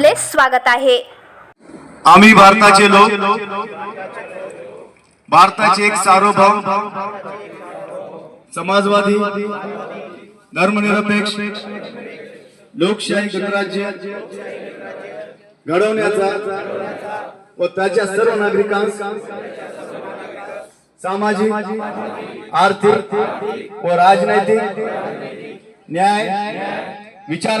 आपले स्वागत आहे. आम्ही भारताचे लोक. भारताचे एक सार्वभौम समाजवादी धर्मनिरपेक्ष लोकशाही गणराज्य घडवण्याचा व त्याच्या सर्व नागरिकांस सामाजिक आर्थिक व राजनैतिक न्याय विचार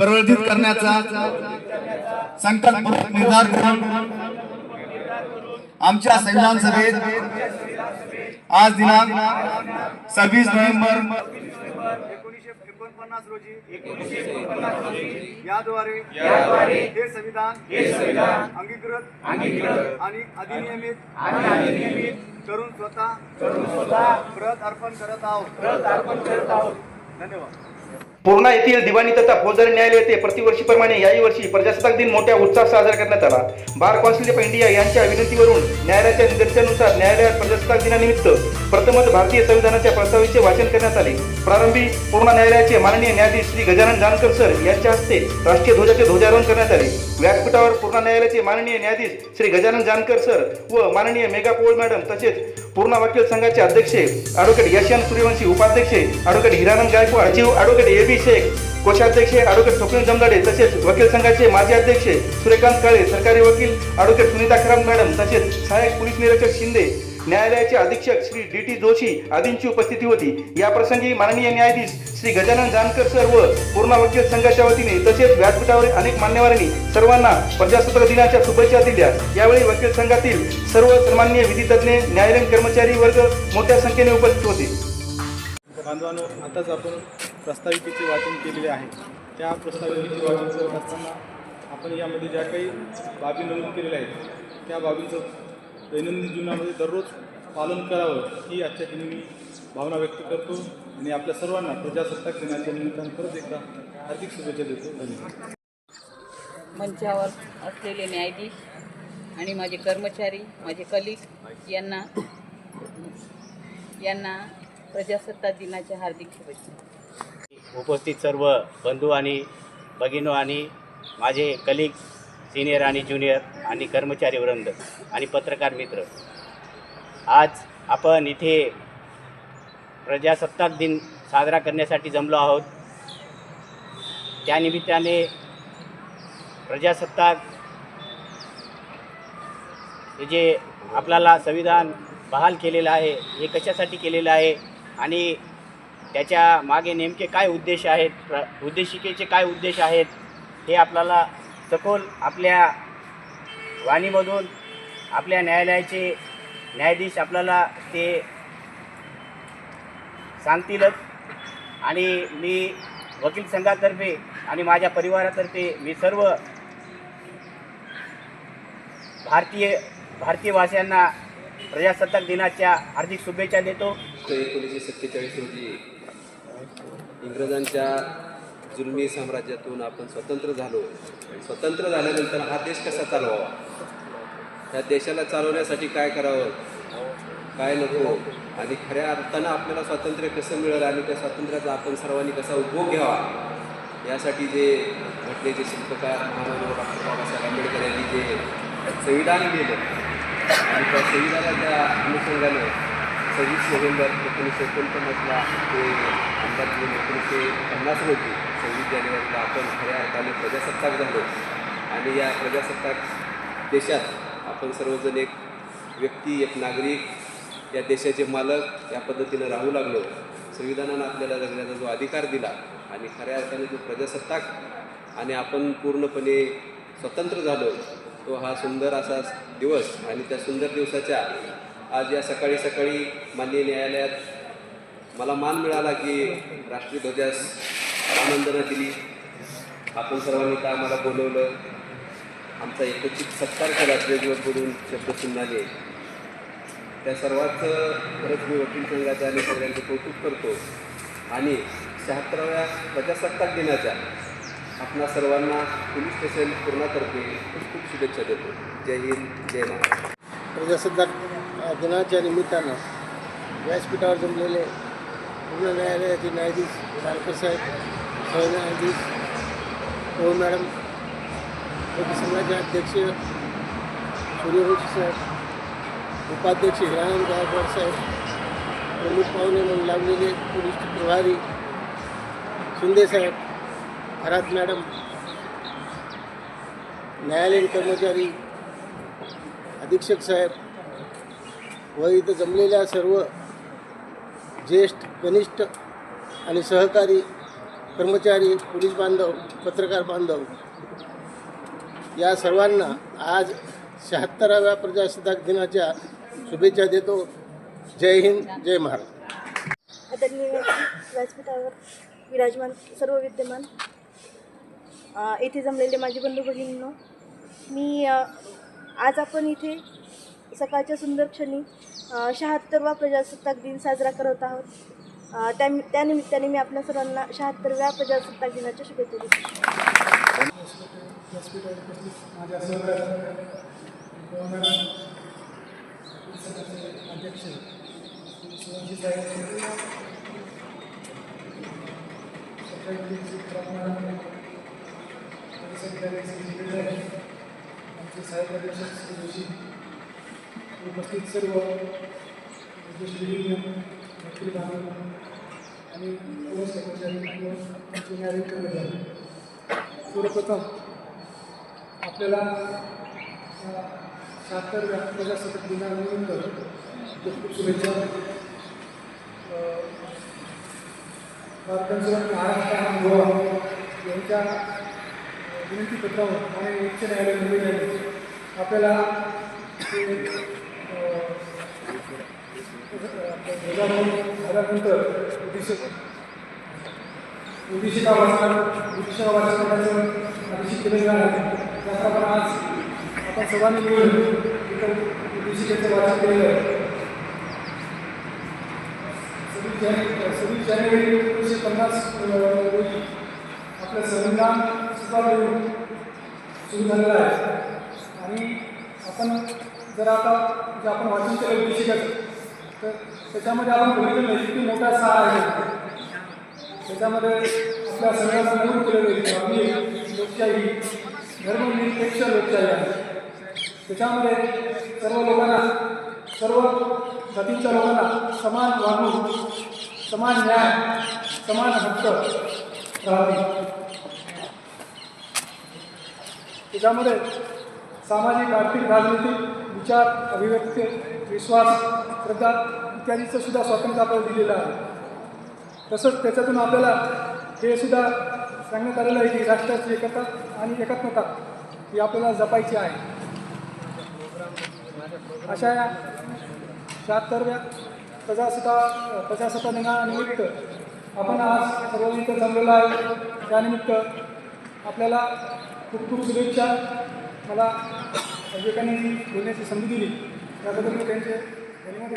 प्रवर्धित करण्याचा संकल्पपूर्वक निर्धार करून आमच्या संविधान सभेत आज दिनांक सव्वीस नोव्हेंबर एकोणीसशे एकोणपन्नास रोजी याद्वारे हे संविधान अंगीकृत आणि अधिनियमित करून स्वतः प्रत अर्पण करत आहोत. धन्यवाद. पूर्णा येथील दिवाणी तथा फौजदारी न्यायालय येथे प्रतिवर्षीप्रमाणे याही वर्षी प्रजासत्ताक दिन मोठ्या उत्साहात साजरा करण्यात आला. बार कौन्सिल ऑफ इंडिया यांच्या विनंतीवरून न्यायालयाच्या निर्देशानुसार न्यायालयात प्रजासत्ताक दिनानिमित्त प्रथमच भारतीय संविधानाच्या प्रस्तावाचे वाचन करण्यात आले. प्रारंभी पूर्णा न्यायालयाचे माननीय न्यायाधीश श्री गजानन जानकर सर यांच्या हस्ते राष्ट्रीय ध्वजाचे ध्वजारोहण करण्यात आले. व्यासपीठावर पूर्णा न्यायालयाचे माननीय न्यायाधीश श्री गजानन जानकर सर व माननीय मेघा पोळ मॅडम तसेच पूर्णा वकील संघाचे अध्यक्ष ॲडव्होकेट यशवंत सूर्यवंशी उपाध्यक्ष ॲडव्होकेट हिरानंद गायकवाड सचिव ॲडव्होकेट ए बी शेख कोषाध्यक्ष ॲडव्होकेट स्वप्नील जमदाडे तसेच वकील संघाचे माजी अध्यक्ष सूर्यकांत काळे सरकारी वकील ॲडव्होकेट सुनीता खराम मॅडम तसेच सहाय्यक पोलीस निरीक्षक शिंदे न्यायालयाचे अधीक्षक श्री डी टी जोशी आदींची उपस्थिती होती. या प्रसंगी माननीय न्यायाधीश श्री गजानन जानकर सर व पूर्णा वकील संघाच्या वतीने तसेच व्यासपीठावरील अनेक मान्यवरांनी सर्वांना प्रजासत्ताक दिनाच्या शुभेच्छा दिल्या. यावेळी वकील संघातील सर्व सन्मान्य विधितज्ञ न्यायालयीन कर्मचारी वर्ग मोठ्या संख्येने उपस्थित होते. बांधवांनो आताच आपण प्रस्ताविकेचे वाचन केलेले आहे. त्या प्रस्ताविकेचे वाचन करत असताना आपण यामध्ये ज्या काही बाबी नमूद केलेल्या आहेत त्या बाबींचं दैनंदिन जीवनामध्ये दररोज पालन करावं ही आजच्या दिनी मी भावना व्यक्त करतो आणि आपल्या सर्वांना प्रजासत्ताक दिनाच्या निमित्तानं खरंच एकदा हार्दिक शुभेच्छा देतो. धन्यवाद. मंचावर असलेले न्यायाधीश आणि माझे कर्मचारी माझे कलिग यांना यांना प्रजासत्ताक दिनाच्या हार्दिक शुभेच्छा. उपस्थित सर्व बंधू आणि भगिनो आणि माझे कलिग सिनियर आणि ज्युनियर आणि कर्मचारी वृंद आणि पत्रकार मित्र. आज आपण इथे प्रजासत्ताक दिन साजरा करण्यासाठी जमलो आहोत. त्यानिमित्ताने प्रजासत्ताक हे जे आपल्याला संविधान बहाल केलेलं आहे हे कशासाठी केलेलं आहे आणि त्याच्यामागे नेमके काय उद्देश आहेत प्र उद्देशिकेचे काय उद्देश आहेत हे आपल्याला सखोल आपल्या वाणीमधून आपल्या न्यायालयाचे न्यायाधीश आपल्याला ते सांगतीलच. आणि मी वकील संघातर्फे आणि माझ्या परिवारातर्फे मी सर्व भारतीय भारतीय भाषांना प्रजासत्ताक दिनाच्या हार्दिक शुभेच्छा देतो. एकोणीसशे सत्तेचाळीस रोजी इंग्रजांच्या जुलमी साम्राज्यातून आपण स्वतंत्र झालो. स्वतंत्र झाल्यानंतर हा देश कसा चालवावा? त्या देशाला चालवण्यासाठी काय करावं? काय नको? आणि खऱ्या अर्थानं आपल्याला स्वातंत्र्य कसं मिळेल आणि त्या स्वातंत्र्याचा आपण सर्वांनी कसा उपभोग घ्यावा? यासाठी जे घटनेचे शिल्पकार महामानव डॉक्टर बाबासाहेब आंबेडकर यांनी जे संविधान लिहिलं. आणि त्या संविधानाच्या अनुषंगानं सव्वीस नोव्हेंबर एकोणीसशे एकोणपन्नासला ते अंदाज जून एकोणीसशे पन्नास रोजी सव्वीस जानेवारीला आपण खऱ्या अर्थाने प्रजासत्ताक झालो. आणि या प्रजासत्ताक देशात आपण सर्वजण एक व्यक्ती एक नागरिक या देशाचे मालक या पद्धतीनं राहू लागलो. संविधानानं आपल्याला जगण्याचा जो अधिकार दिला आणि खऱ्या अर्थाने जो प्रजासत्ताक आणि आपण पूर्णपणे स्वतंत्र झालो तो हा सुंदर असा दिवस आणि त्या सुंदर दिवसाच्या आज या सकाळी सकाळी माननीय न्यायालयात मला मान मिळाला की राष्ट्रीय ध्वजास आनंदनं दिली. आपण सर्वांनी का मला बोलवलं? आमचा एकत्रित सत्कार केला स्टेजवर बोलून शब्द सुनाले त्या सर्वांचं खरंच मी वकील संघाचं आणि सगळ्यांचं कौतुक करतो. आणि शहात्तराव्या प्रजासत्ताक दिनाच्या आपणा सर्वांना पोलीस स्टेशन पूर्णातर्फे खूप खूप शुभेच्छा देतो. जय हिंद जय महाराज प्रजासत्ताक दिनाच्या निमित्तानं व्यासपीठावर जमलेले पूर्ण न्यायालयाचे न्यायाधीश सारकर साहेब सरन्यायाधीश ओ हो मॅडम हो लोक संघाचे अध्यक्ष सूर्यवंशी साहेब उपाध्यक्ष हिरानंद गायकवाड साहेब प्रमुख पाहुणे म्हणून लावलेले पोलीस प्रभारी शिंदे साहेब खरात मॅडम न्यायालयीन कर्मचारी अधीक्षक साहेब व इथं जमलेल्या सर्व ज्येष्ठ कनिष्ठ आणि सहकारी कर्मचारी पोलीस बांधव पत्रकार बांधव या सर्वांना आज शहात्तराव्या प्रजासत्ताक दिनाच्या शुभेच्छा देतो. जय हिंद जय महाराज आदरणीय व्यासपीठावर विराजमान सर्व विद्यमान येथे जमलेले माझे बंधू भगिनींनो मी आज आपण इथे सकाळच्या सुंदर क्षणी शहात्तरवा प्रजासत्ताक दिन साजरा करत आहोत. त्या त्यानिमित्ताने मी आपल्या सर्वांना शहात्तरव्या प्रजासत्ताक दिनाच्या शुभेच्छा देते. आमचे साहेब अध्यक्ष श्री जोशी उपस्थित सर्व बांधव आणि पोलीस कर्मचारी कर्मचारी सर्वप्रथम आपल्याला अ, शहात्तरव्या प्रजासत्ताक दिनानिमित्त खूप खूप शुभेच्छा. अ, भारताचं गोवा यांच्या विनंतीपत्रावर आणि उच्च न्यायालय मुंबई न्यायालय आपल्याला ते, झाल्यानंतर उद्दिष्टिका वाचन उद्दिष्टिका वाचन करण्याचं आदेशित केलेलं आहे त्याप्रमाणे आज आपण सर्वांनी मिळून इथं उद्दिष्टिकेचं वाचन केलेलं आहे सव्वीस जाने सव्वीस जानेवारी एकोणीसशे पन्नास रोजी आपलं संविधान सुद्धा सुरू झालेलं आहे आणि आपण जर आता जे आपण वाचन केलं उद्दिष्टिकेचं तर त्याच्यामध्ये आपण बघितलं नाही किती मोठा सार आहे. त्याच्यामध्ये आपल्या सगळ्यांना नमूद केलेलं आहे. आपली लोकशाही धर्मनिरपेक्ष लोकशाही आहे. त्याच्यामध्ये सर्व लोकांना सर्व जातीच्या लोकांना समान वागणूक समान न्याय समान हक्क राहतील त्याच्यामध्ये सामाजिक आर्थिक राजनीतिक विचार अभिव्यक्ती विश्वास श्रद्धा इत्यादीचं सुद्धा स्वातंत्र्य आपल्याला दिलेलं आहे. तसंच त्याच्यातून आपल्याला हे सुद्धा सांगण्यात आलेलं आहे की राष्ट्राची एकता आणि एकात्मता ही आपल्याला जपायची आहे. अशा या शहात्तरव्या प्रजासत्ता प्रजासत्ता दिनानिमित्त आपण आज सर्व इथं जमलेलो आहे त्यानिमित्त आपल्याला खूप खूप शुभेच्छा. मला विवेकांनी बोलण्याची संधी दिली. त्याबद्दल मी त्यांचे धन्यवाद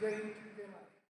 जय हिंद.